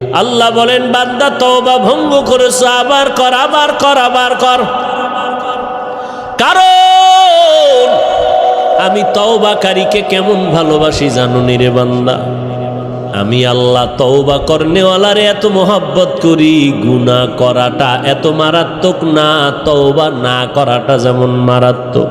আল্লাহ বলেন, বান্দা, তওবা ভঙ্গ করেছ, আবার কর আবার কর আবার কর। কারণ আমি তওবাকারীকে কেমন ভালোবাসি জানো নি রে বান্দা। আমি আল্লাহ তওবা করনেওয়ালারে এত মোহাব্বত করি, গুনাহ করাটা এত মারাত্মক না, তওবা না করাটা যেমন মারাত্মক।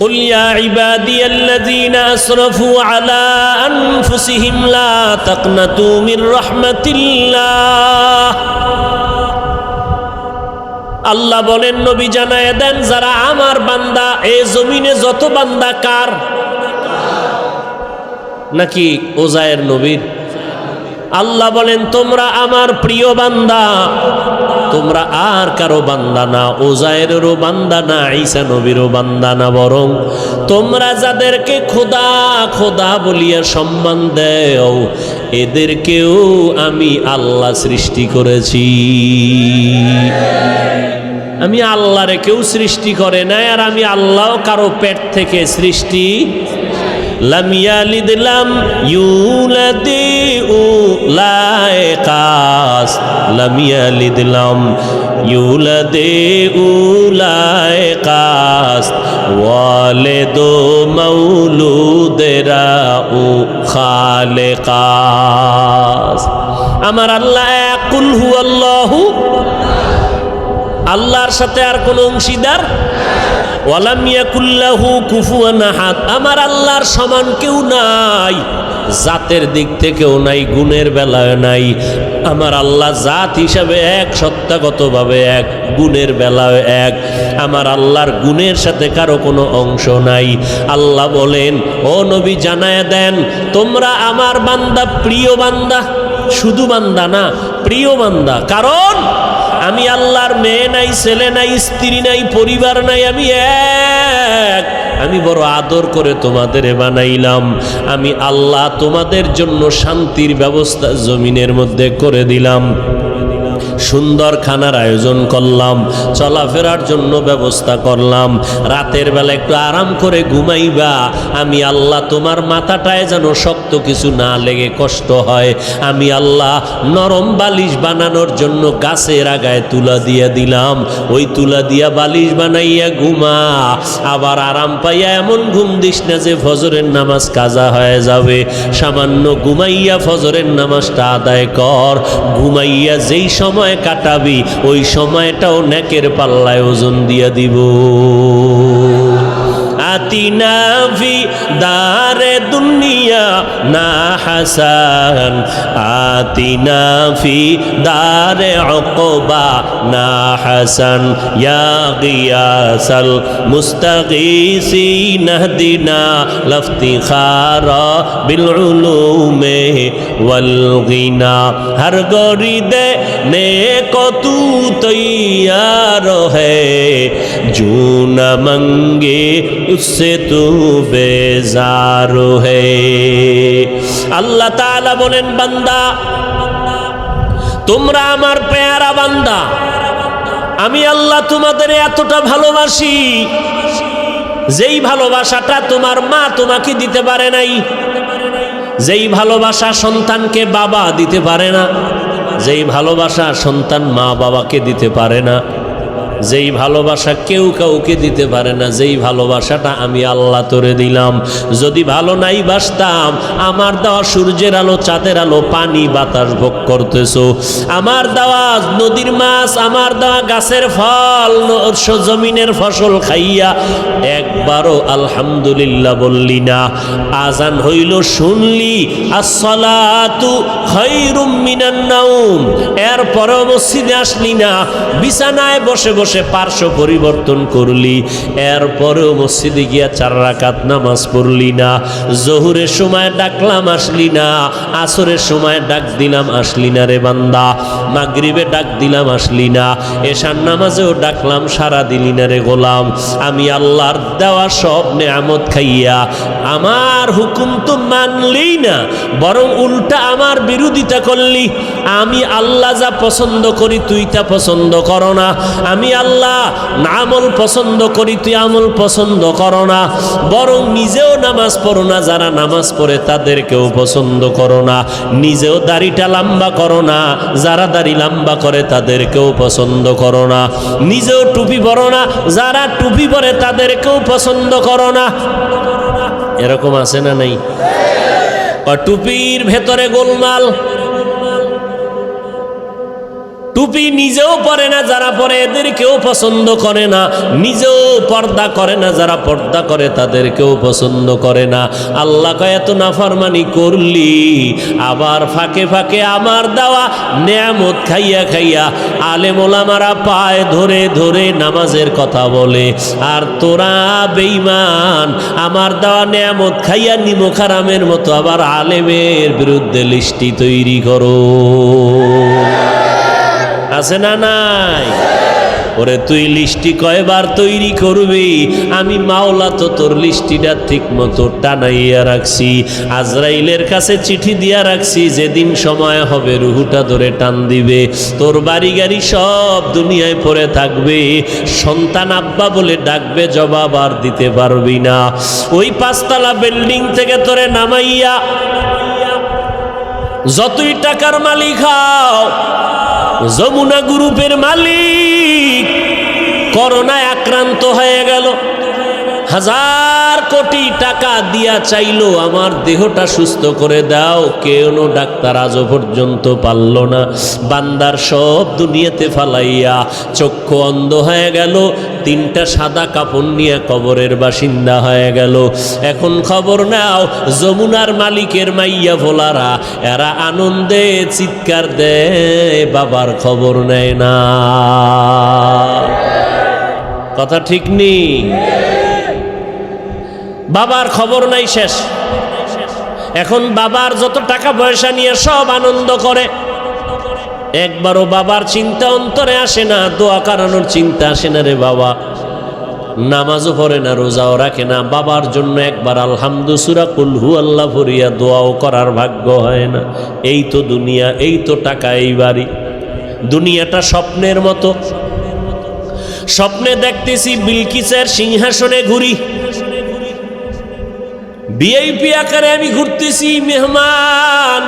قل يا عبادي الذين أسرفوا على أنفسهم لا تقنطوا من رحمة الله আল্লাহ বলেন নবী জানায় দেন যারা আমার বান্দা এ জমিনে যত বান্দা কার নাকি ওজায়ের নবীর আল্লাহ বলেন তোমরা আমার প্রিয় বান্দা তোমরা আর কারও বান্দা না ওজায়েরও বান্দা না, ঈসা নবীরও বান্দা না, বরং তোমরা যাদেরকে খোদা খোদা বলিয়া সম্মান দেও, এদেরকেও আমি আল্লাহ সৃষ্টি করেছি। আমি আল্লাহরে কেউ সৃষ্টি করে নাই, আর আমি আল্লাহ কারও পেট থেকে সৃষ্টি লাম ইয়ালিদ লাম ইউলাদি উলাইকাস লাম ইয়ালিদ লাম ইউলাদি উলাইকাস ওয়ালিদু মাউলুদেরা উ খালেকাস। আমার আল্লাহ কুল হু আল্লাহু আল্লাহর সাথে আর কোনো অংশীদার? আমার আল্লাহর সমান কেউ নাই, জাতের দিক থেকেও নাই, গুণের বেলায় নাই। আমার আল্লাহ জাত হিসাবে এক, সত্তাগতভাবে এক, গুণের বেলায় এক। আমার আল্লাহর গুণের সাথে কারও কোনো অংশ নাই। আল্লাহ বলেন, ও নবী, জানায় দেন, তোমরা আমার বান্দা প্রিয় বান্দা। শুধু বান্দা না, প্রিয় বান্দা। কারণ আমি আল্লাহর মেয়ে নাই, ছেলে নাই, স্ত্রী নাই, পরিবার নাই, আমি এক। আমি বড় আদর করে তোমাদের বানাইলাম। আমি আল্লাহ তোমাদের জন্য শান্তির ব্যবস্থা জমিনের মধ্যে করে দিলাম। সুন্দর খানার আয়োজন করলাম, চলাফেরার জন্য ব্যবস্থা করলাম। রাতের বেলা একটু আরাম করে ঘুমাইবা, আমি আল্লাহ তোমার মাথাটায় যেন শক্ত কিছু না লেগে কষ্ট হয়। আমি আল্লাহ নরম বালিশ বানানোর জন্য গাছের আগায় তুলা দিয়ে দিলাম। ওই তুলা দিয়া বালিশ বানাইয়া ঘুমা, আবার আরাম পাইয়া এমন ঘুম দিস না যে ফজরের নামাজ কাজা হয়ে যাবে। সামান্য ঘুমাইয়া ফজরের নামাজটা আদায় কর, ঘুমাইয়া যেই সময় কাটাবি ওই সময়টাও নেকের পাল্লায় ওজন দিয়া দিব। تنا في دار الدنيا نا حسن آتنا في دار عقبا نا حسن يا غياس المستغيثين اهدنا لافتخار بالعلوم والغنى هر غريد نیک تو تیار ہے جو نہ منگے اس जू न मंगे उससे तू बेजार है আল্লাহ তাআলা বলেন বান্দা তোমরা আমার পেয়ারা বান্দা আমি আল্লাহ তোমাদের এতটা ভালোবাসি যেই ভালোবাসাটা তোমার মা তোমাকে দিতে পারে নাই যেই ভালোবাসা সন্তানকে বাবা দিতে পারে না যেই ভালোবাসা সন্তান মা বাবাকে দিতে পারে না যেই ভালোবাসা কেউ কাউকে দিতে পারে না, যেই ভালোবাসাটা আমি আল্লাহ তোরে দিলাম। যদি ভালো নাই বাসতাম, আমার দেওয়া সূর্যের আলো, চাঁদের আলো, পানি, বাতাস ভোগ করতেছো। আমার দেওয়া নদীর মাছ, আমার দেওয়া গাছের ফল জমিনের ফসল খাইয়া একবারও আলহামদুলিল্লাহ বললি না। আজান হইল, শুনলি, আসসালাতু খায়রুম মিনান নাউম এরপরেও মসজিদে আসলি না, বিছানায় বসে বসে বসে পার্শ্ব পরিবর্তন করলি। এরপরেও মসজিদে গিয়া চার রাকাত নামাজ পড়লি না। জহুরের সময় ডাকলাম, আসলি না। আসরের সময় ডাক দিলাম, আসলি না রে বান্দা। মাগরিবে ডাক দিলাম, আসলি না। এশার নামাজেও ডাকলাম সারা দিলি না রে গোলাম। আমি আল্লাহর দেওয়া সব নেয়ামত খাইয়া আমার হুকুম তো মানলেই না, বরং উল্টা আমার বিরোধিতা করলি। আমি আল্লাহ যা পছন্দ করি তুই তা পছন্দ করো না। আমি আল্লাহ আমল পছন্দ করি, তুই আমল পছন্দ করো না। বরং নিজেও নামাজ পড়ো না, যারা নামাজ পড়ে তাদেরকেও পছন্দ করো না। নিজেও দাড়িটা লম্বা করো না, যারা দাড়ি লম্বা করে তাদেরকেও পছন্দ করো না। নিজেও টুপি পরো না, যারা টুপি পরে তাদেরকেও পছন্দ করো না। এরকম আছে না নাই? টুপির ভেতরে গোলমাল। টুপি নিজেও পরে না, যারা পরে এদেরকেও পছন্দ করে না। নিজেও পর্দা করে না, যারা পর্দা করে তাদেরকেও পছন্দ করে না। আল্লাহ এত নাফরমানি করলি, আবার ফাঁকে ফাঁকে আমার দেওয়া নেয়ামত খাইয়া খাইয়া আলেম ওলামারা পায় ধরে ধরে নামাজের কথা বলে, আর তোরা বেঈমান, আমার দেওয়া নেয়ামত খাইয়া নিমখারামের মতো আবার আলেমের বিরুদ্ধে লিস্টি তৈরি করো। আছে না নাই? ওরে, তুই লিস্টি কয়বার তৈরি করবি? আমি মাওলা তো তোর লিস্টিটা ঠিক মতো টানাইয়া রাখছি। আজরাইলের কাছে চিঠি দিয়া রাখছি, যেদিন সময় হবে রুহুটা ধরে টান দিবে। তোর বাড়ি গাড়ি সব দুনিয়ায় পড়ে থাকবে। সন্তান আব্বা বলে ডাকবে, জবাব আর দিতে পারবি না। ওই পাঁচতলা বিল্ডিং থেকে তোরে নামাইয়া, যতই টাকার মালিক হও যমুনা গ্রুপের মালিক করোনায় আক্রান্ত হয়ে গেল। হাজার কোটি টাকা দিয়া চাইলো, আমার দেহটা সুস্থ করে দাও। কেন ডাক্তার আজও পর্যন্ত পারল না। বান্দার সব দুনিয়াতে ফালাইয়া চক্ষু অন্ধ হয়ে গেল, তিনটা সাদা কাপড় নিয়ে কবরের বাসিন্দা হয়ে গেল। এখন খবর নাও, যমুনার মালিকের মাইয়া ভোলারা, এরা আনন্দে চিৎকার দেয়, বাবার খবর নেয় না। কথা ঠিক নেই? বাবার খবর নাই শেষ। এখন বাবার যত টাকা পয়সা নিয়ে সব আনন্দ করে। একবারও বাবার চিন্তা অন্তরে আসে না, দোয়া করানোর চিন্তা আসে না রে বাবা। নামাজও পড়ে না, রোজাও রাখে না, বাবার জন্য একবার আলহামদু সুরা কুলহু আল্লাহ ভরিয়া দোয়াও করার ভাগ্য হয় না। এই তো দুনিয়া, এই তো টাকা, এই বাড়ি। দুনিয়াটা স্বপ্নের মতো। স্বপ্নে দেখতেছি বিলকিসের সিংহাসনে ঘুরি। ভিআইপি আকারে আমি ঘুরতেছি, মেহমান।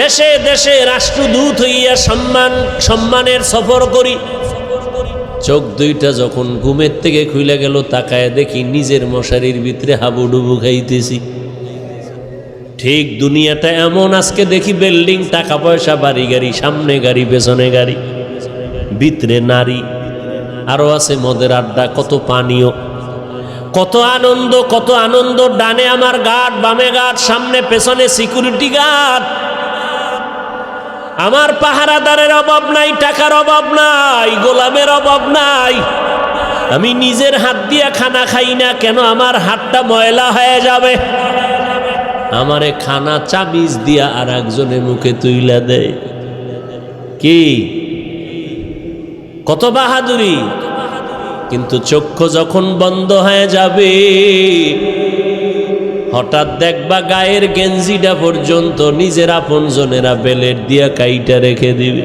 দেশে দেশে রাষ্ট্রদূত হইয়া সম্মান, সম্মানের সফর করি। চোখ দুইটা যখন ঘুমের থেকে খুলে গেল, তাকায় দেখি নিজের মশারির ভিতরে হাবুডুবু খাইতেছি। ঠিক দুনিয়াটা এমন, আজকে দেখি বিল্ডিং টাকা পয়সা বাড়ি গাড়ি, সামনে গাড়ি, পেছনে গাড়ি। ভিতরে নারী, আরও আছে মদের আড্ডা, কত পানীয়। কত আনন্দ কত আনন্দ, ডানে আমার গার্ড, বামে গার্ড, সামনে, পেছনে সিকিউরিটি গার্ড। আমার পাহারাদারের অভাব নাই, টাকার অভাব নাই, গোলামের অভাব নাই। আমি নিজের হাত দিয়া খানা খাই না, কেন আমার হাতটা ময়লা হয়ে যাবে? আমারে খানা চাবিজ দিয়া আর একজনে মুখে তুইলা দেয় কি? কত বাহাদুরি? কিন্তু চক্ষু যখন বন্ধ হয়ে যাবে, হঠাৎ দেখবা গায়ের গেঞ্জিটা পর্যন্ত নিজের আপন জনেরা বেলের দিয়া কাইটা রেখে দিবে।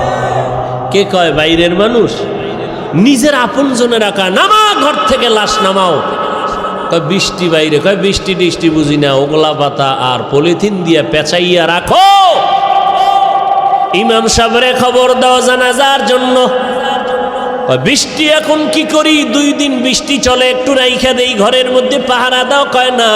কে কয়, বাইরের মানুষ? নিজের আপন জনে রাখা, নামা, ঘর থেকে লাশ নামাও। কয়, বৃষ্টি বাইরে, কয়, বৃষ্টি টিষ্টি বুঝি না, ওগলা পাতা আর পলিথিন দিয়ে পেঁচাইয়া রাখো। ইমাম সাবরে খবর দাও জানাজার জন্য। বৃষ্টি এখন কি করি? দুই দিন বৃষ্টি চলে, একটু রাইখা দেই, ঘরের মধ্যে পাহারা দাও। কয়, না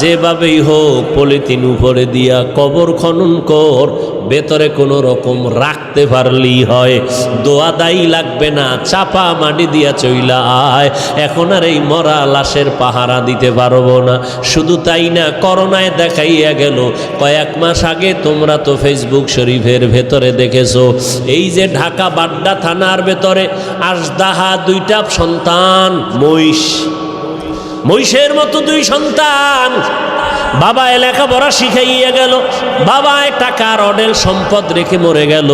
যেভাবেই হোক পলিথিন উপরে দিয়া কবর খনন কর, ভেতরে কোনো রকম রাখতে পারলেই হয়। দোয়া দায়ী লাগবে না, চাপা মাটি দিয়া চইলা আয়। এখন আর এই মরা লাশের পাহারা দিতে পারব না। শুধু তাই না, করোনায় দেখাইয়া গেল, কয়েক মাস আগে তোমরা তো ফেসবুক শরীফের ভেতরে দেখেছ। এই যে ঢাকা বাড্ডা থানার ভেতরে আসদাহা দুইটা সন্তান, মহিষ। মহিষের মতো দুই সন্তান। বাবা বড়া শিখাইয়া গেল। বাবা টাকার অডেল সম্পদ রেখে মরে গেল।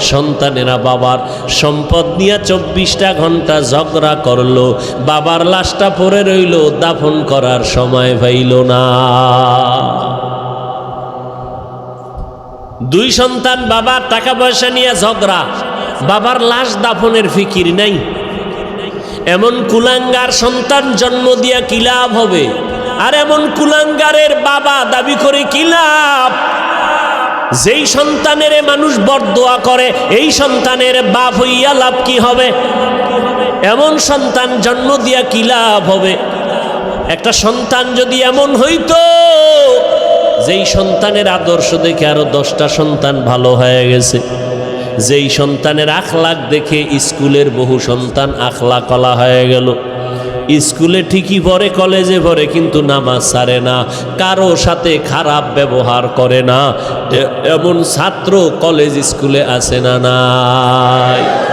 সন্তানেরা বাবার সম্পদ নিয়ে চব্বিশটা ঘণ্টা ঝগড়া করল। বাবার লাশটা পরে রইল, দাফন করার সময় পাইল না। দুই সন্তান বাবার টাকা পয়সা নিয়ে ঝগড়া। বাবার লাশ দাফনের ফিকির নাই। এমন কুলাঙ্গার সন্তান জন্ম দিয়া কি লাভ হবে? আর এমন কুলাঙ্গারের বাবা দাবি করে কি লাভ? যেই সন্তানের মানুষ বরদোয়া করে, এই সন্তানের বাপ হইয়া লাভ কি হবে? এমন সন্তান জন্ম দিয়া কি লাভ হবে? একটা সন্তান যদি এমন হইতো, যেই সন্তানের আদর্শ দেখে আরও দশটা সন্তান ভালো হয়ে গেছে। যেই সন্তানের আখলাক দেখে স্কুলের বহু সন্তান আখলা কলা হয়ে গেল। স্কুলে ঠিকই পড়ে, কলেজে পড়ে, কিন্তু নামাজ সারে না। কারও সাথে খারাপ ব্যবহার করে না। এমন ছাত্র কলেজ স্কুলে আসে না নাই।